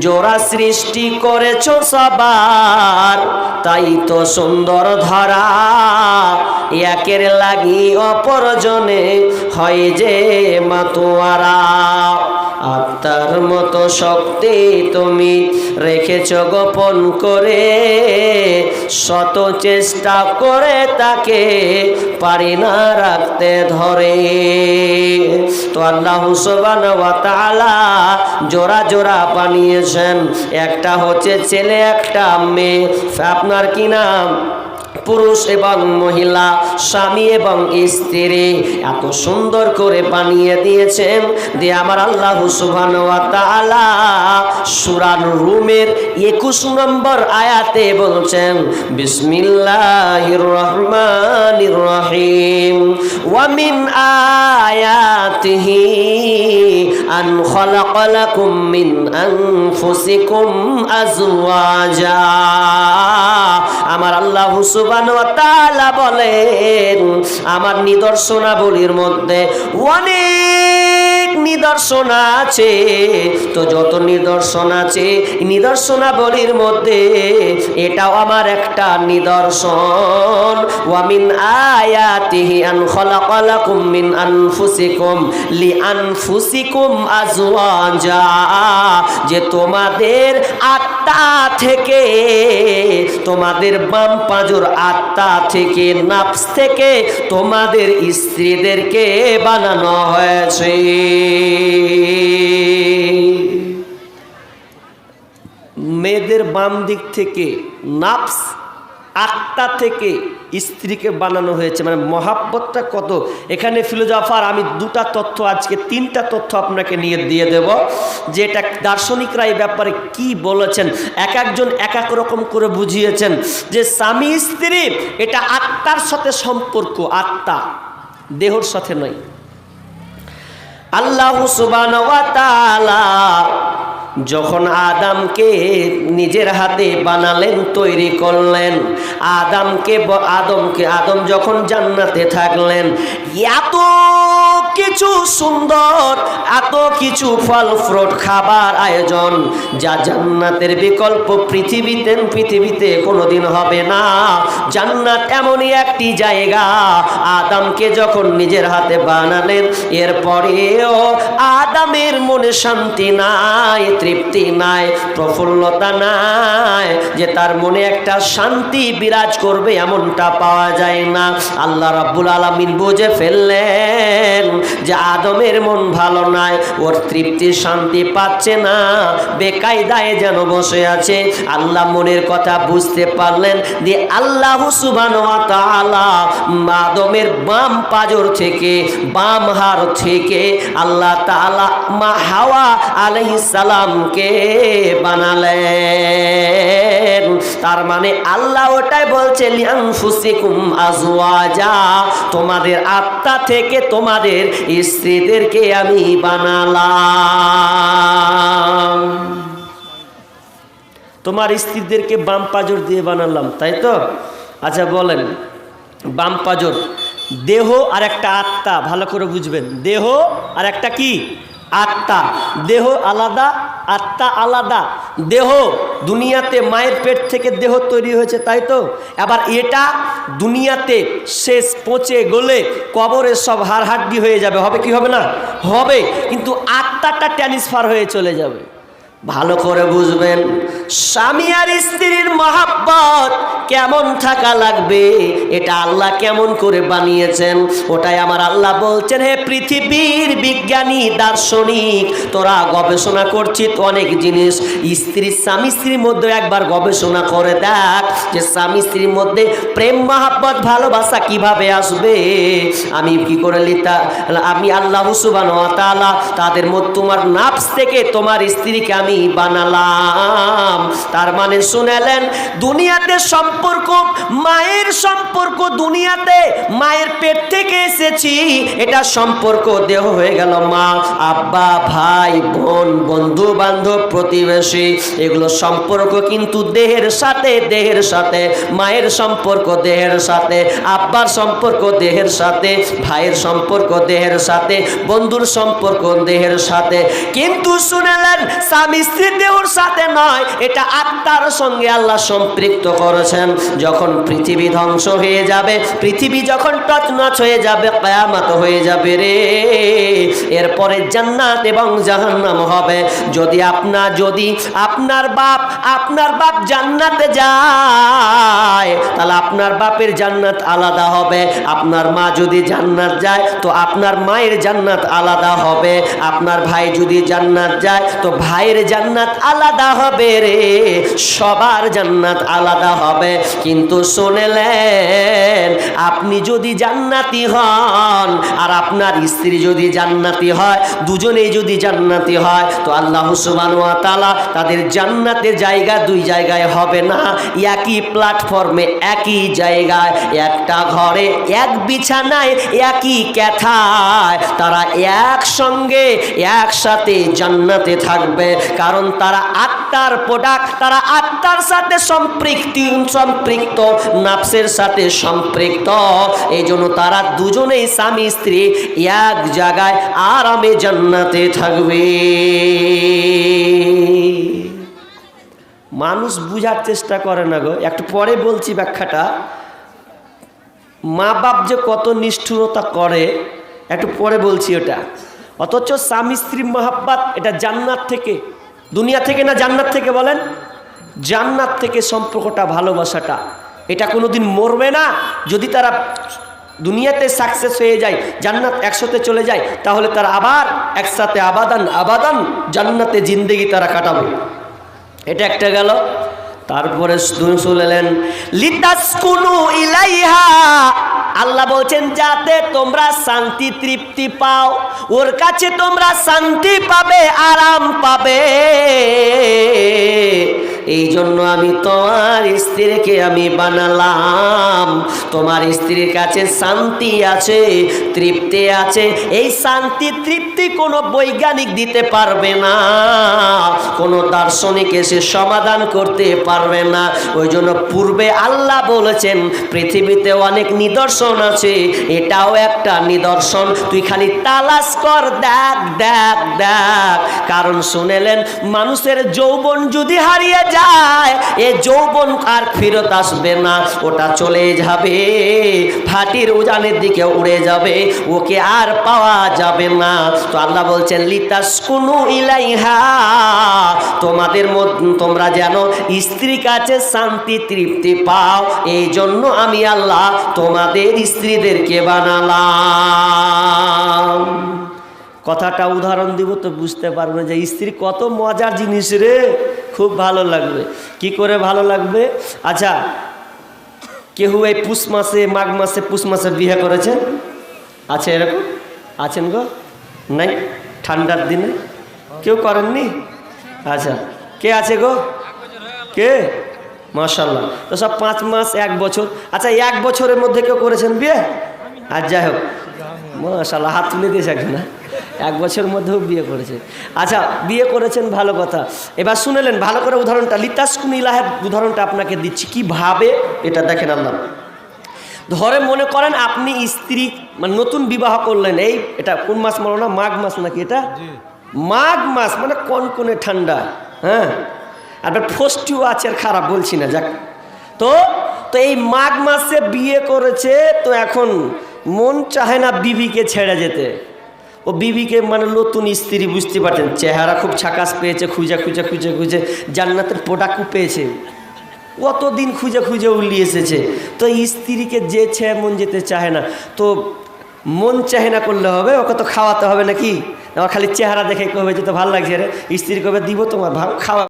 জোড়া সৃষ্টি করেছ সবার তাই তো সুন্দর ধরা। একের লাগি অপরজনে হয় যে মাতোয়ারা। আত্মার মতো শক্তি তুমি রেখেছ গোপন করে। শত চেষ্টা করে তাকে পারি না রাখতে ধরে। তো আল্লাহ ওয়া জোড়া জোড়া বানিয়েছেন। একটা হচ্ছে ছেলে, একটা মেয়ে। আপনার কি নাম? পুরুষ এবং মহিলা, স্বামী এবং স্ত্রী, এত সুন্দর করে বানিয়ে দিয়েছেন। দিয়ে আমার আল্লাহ তাআলা সূরার রুমের 21 নম্বর আয়াতে বলছেন, বিসমিল্লাহির রহমানির রহিম। ওয়া মিন আয়াতিহি আন خلق لكم من أنفسكم أزواجا আমার আল্লাহ তাআলা বলেন আমার নিদর্শনাবলীর মধ্যে অনেক নিদর্শন আছে। তো যত নিদর্শন আছে, নিদর্শনাবলীর মধ্যে এটাও আমার একটা নিদর্শন। ওয়ামিন আয়াতিহি আন খালাকালাকুম মিন আনফুসিকুম লি আনফুসিকুম আজওয়াজা, যে তোমাদের আত্মা থেকে, তোমাদের বাম পাঁজর আত্মা থেকে, নাফস থেকে তোমাদের স্ত্রীদেরকে বানানো হয়েছে। মেয়েদের বাম দিক থেকে নাফস, আত্মা থেকে স্ত্রীকে বানানো হয়েছে। মানে মহাব্বতটা কত? এখানে ফিলোজাফার আমি দুটা তথ্য, আজকে তিনটা তথ্য আপনাকে নিয়ে দিয়ে দেব, যে এটা দার্শনিকরা এই ব্যাপারে কি বলেছেন। এক একজন এক এক রকম করে বুঝিয়েছেন যে স্বামী স্ত্রী, এটা আত্মার সাথে সম্পর্ক, আত্মা দেহর সাথে নয়। আল্লাহ সুবান যখন আদামকে নিজের হাতে বানালেন, তৈরি করলেন, আদামকে আদমকে, আদম যখন জান্নাতে থাকলেন, এত কিছু সুন্দর, এত কিছু ফল ফ্রুট খাবার আয়োজন যা জান্নাতের বিকল্প পৃথিবীতে পৃথিবীতে কোনোদিন হবে না। জান্নাত এমনই একটি জায়গা। আদামকে যখন নিজের হাতে বানালেন, এরপরেও আদামের মনে শান্তি নাই তৃপ্তি নাই, প্রফুল্লতা নাই, যে তার মনে একটা শান্তি বিরাজ করবে এমনটা পাওয়া যায় না। আল্লাহ রাব্বুল আলামিন বুঝে ফেললেন যে আদমের মন ভালো নাই, ওর তৃপ্তি শান্তি পাচ্ছে না, বেকায়দায় যেন বসে আছে। আল্লাহ মনের কথা বুঝতে পারলেন যে আল্লাহ তাআলা আদমের বাম পাজর থেকে, বাম হাড় থেকে আল্লাহ তাআলা মা হাওয়া আলাইহিস সালামকে বানালেন। তার মানে আল্লাহ ওটাই বলছে লিয়ানফুসিকুম আজওয়াজা, তোমাদের আত্মা থেকে তোমাদের স্ত্রীদেরকে আমি বানালাম। তোমার স্ত্রীদেরকে বাম পাজর দিয়ে বানালাম, তাই তো? আচ্ছা বলেন, বাম পাজর, দেহ আর একটা আত্মা, ভালো করে বুঝবেন, দেহ আর একটা কি? আত্মা। দেহ আলাদা, আত্মা আলাদা। দেহ দুনিয়াতে মায়ের পেট থেকে দেহ তৈরি হয়েছে, তাই তো? আবার এটা দুনিয়াতে শেষ পচে গলে কবরে সব হাড় হাড্ডি হয়ে যাবে। হবে কি হবে না? হবে। কিন্তু আত্মাটা ট্রান্সফার হয়ে চলে যাবে। ভালো করে বুঝবেন। স্বামী আর স্ত্রীর মহাব্বত কেমন থাকা লাগবে? এটা আল্লাহ কেমন করে বানিয়েছেন? ওটাই আমার আল্লাহ বলছেন, হে পৃথিবীর বিজ্ঞানী, দার্শনিক, তোরা গবেষণা করছিস অনেক জিনিস। স্ত্রী, স্বামী স্ত্রীর মধ্যে একবার গবেষণা করে দেখ যে স্বামী স্ত্রীর মধ্যে প্রেম, মহাব্বত, ভালোবাসা কীভাবে আসবে। আমি কি করে লিতা, আমি আল্লাহ সুবান তাআলা তাদের মধ্যে তোমার নাফস থেকে তোমার স্ত্রীকে আমি বানালাম। তার মানে শুনেলেন, দুনিয়াতে সম্পর্ক, মায়ের সম্পর্ক দুনিয়াতে, মায়ের পেট থেকে এসেছি, এটা সম্পর্ক দেহ হয়ে গেল মা, আব্বা, ভাই, বোন বন্ধু বান্ধব প্রতিবেশী, এগুলো সম্পর্ক কিন্তু দেহের সাথে দেহের সাথে, মায়ের সম্পর্ক দেহের সাথে, আব্বার সম্পর্ক দেহের সাথে, ভাইয়ের সম্পর্ক দেহের সাথে, বন্ধুর সম্পর্ক দেহের সাথে। কিন্তু শুনেলেন, স্বামী স্ত্রী দেহর সাথে নয়, এটা আত্মার সঙ্গে আল্লাহ সম্পৃক্ত করেছেন। যখন পৃথিবী ধ্বংস হয়ে যাবে, পৃথিবী যখন টচনচ হয়ে যাবে, কেয়ামত হয়ে যাবে রে। এরপরে জান্নাত এবং জাহান্নাম হবে। যদি আপনার যদি আপনার বাপ আপনার বাপ জান্নাতে যায়, তাহলে আপনার বাপের জান্নাত আলাদা হবে। আপনার মা যদি জান্নাত যায়, তো আপনার মায়ের জান্নাত আলাদা হবে। আপনার ভাই যদি জান্নাত যায়, তো ভাইয়ের জান্নাত আলাদা হবে রে। সবার জান্নাত আলাদা হবে। কিন্তু শুনেলেন, আপনি যদি জান্নাতি হন আর আপনার স্ত্রী যদি জান্নাতি হয়, দুজনেই যদি জান্নাতি হয়, তো আল্লাহ সুবান তালা তাদের জান্নাতের জায়গা দুই জায়গায় হবে না। একই প্ল্যাটফর্মে একই জায়গায়, একটা ঘরে, এক বিছানায়, একই ক্যাথায়। তারা একসঙ্গে, একসাথে জান্নাতে থাকবে, কারণ তারা আত্মার প্রোডাক্ট তারা আত্মার সাথে সম্পৃক্তি। সম্পৃক্ত, নাফসের সাথে সম্পৃক্ত। এই জন্য তারা দুজনেই স্বামী, স্ত্রী এক জায়গায় আরামে জান্নাতে থাকবে। মানুষ বুঝার চেষ্টা করে না গো। একটু পরে বলছি ব্যাখ্যাটা। মা বাপ যে কত নিষ্ঠুরতা করে, একটু পরে বলছি ওটা। অথচ স্বামী, স্ত্রী মহাব্বাত, এটা জান্নাত থেকে। দুনিয়া থেকে না জান্নাত থেকে বলেন? জান্নাত থেকে সম্পর্কটা, ভালোবাসাটা, এটা কোনোদিন মরবে না। যদি তারা দুনিয়াতে সাকসেস হয়ে যায়, জান্নাত একসাথে চলে যায়, তাহলে তারা আবার একসাথে আবাদান আবাদান জান্নাতে জিন্দেগি তারা কাটাবে। এটা একটা গেল। তারপরে শুনলেন ইলাইহা। আল্লাহ বলছেন, যাতে তোমরা শান্তি তৃপ্তি পাও, ওর কাছে তোমরা শান্তি পাবে, আরাম পাবে। এই জন্য আমি তোমার স্ত্রীকে আমি বানালাম। তোমার স্ত্রীর কাছে শান্তি আছে, তৃপ্তি আছে। এই শান্তি, তৃপ্তি কোনো বৈজ্ঞানিক দিতে পারবে না। কোনো দার্শনিক এসে সমাধান করতে পারবে না। ওই জন্য পূর্বে আল্লাহ বলেছেন, পৃথিবীতে অনেক নিদর্শন আছে, এটাও একটা নিদর্শন। তুই খালি তালাশ কর, দেখ দেখ দেখ। কারণ শুনেলেন, মানুষের যৌবন যদি হারিয়ে যায়, এ যৌবন আর ফেরত আসবে না। ওটা চলে যাবে ফাটির উজানের দিকে উড়ে যাবে, ওকে আর পাওয়া যাবে না। তো আল্লাহ বলছেন লিতাস কুনু ইলাইহা। তোমাদের তোমরা যেন স্ত্রীর কাছে শান্তি তৃপ্তি পাও এই জন্য আমি আল্লাহ তোমাদের স্ত্রীদেরকে বানালাম। কথাটা উদাহরণ দিব তো বুঝতে পারবে যে স্ত্রী কত মজার জিনিস রে, খুব ভালো লাগবে। কি করে ভালো লাগবে? আচ্ছা কেউ এই পুষ মাসে, মাঘ মাসে পুষ মাসে বিয়ে করেছে? আছে এরকম? আছেন গো? নাই? ঠান্ডার দিনে? কেউ করেননি? আচ্ছা কে আছে গো? কে? মাশাল্লাহ তো সব পাঁচ মাস, এক বছর। আচ্ছা এক বছরের মধ্যে কেউ করেছেন বিয়ে? আর যাই হোক। মাশাল্লাহ হাত তুলে দিয়েছে একজন হ্যাঁ? এক বছরের মধ্যেও বিয়ে করেছে। আচ্ছা বিয়ে করেছেন ভালো কথা। এবার শুনেলেন, ভালো করে উদাহরণটা। লিতাসকুন ইলাহের উদাহরণটা আপনাকে দিচ্ছি। কীভাবে এটা দেখেন আল্লাহ। ধরে মনে করেন আপনি স্ত্রী মানে নতুন বিবাহ করলেন। এই, এটা কোন মাস বলো না মাঘ মাস নাকি এটা? মাঘ মাস মানে কনকনে ঠান্ডা হ্যাঁ? আর ফষ্টিও আছে খারাপ, বলছি না, যাক। তো তো এই মাঘ মাসে বিয়ে করেছে, তো এখন মন চাহে না বিবিকে ছেড়ে যেতে। ও বিবিকে মানে নতুন স্ত্রী, বুঝতে পারছেন? চেহারা খুব ছাকাস পেয়েছে, খুঁজে খুঁজে খুঁজে খুঁজে, জান্নাতের প্রোডাক্টও পেয়েছে। কতদিন খুঁজে খুঁজে উল্লি এসেছে। তো স্ত্রীকে যে ছেড়ে মন যেতে চায় না, তো মন চাহে না করলে হবে, ওকে তো খাওয়াতে হবে নাকি? আমার খালি চেহারা দেখে কবে যে তো ভালো লাগছে রে। স্ত্রী কবে দিব তোমার? খাওয়া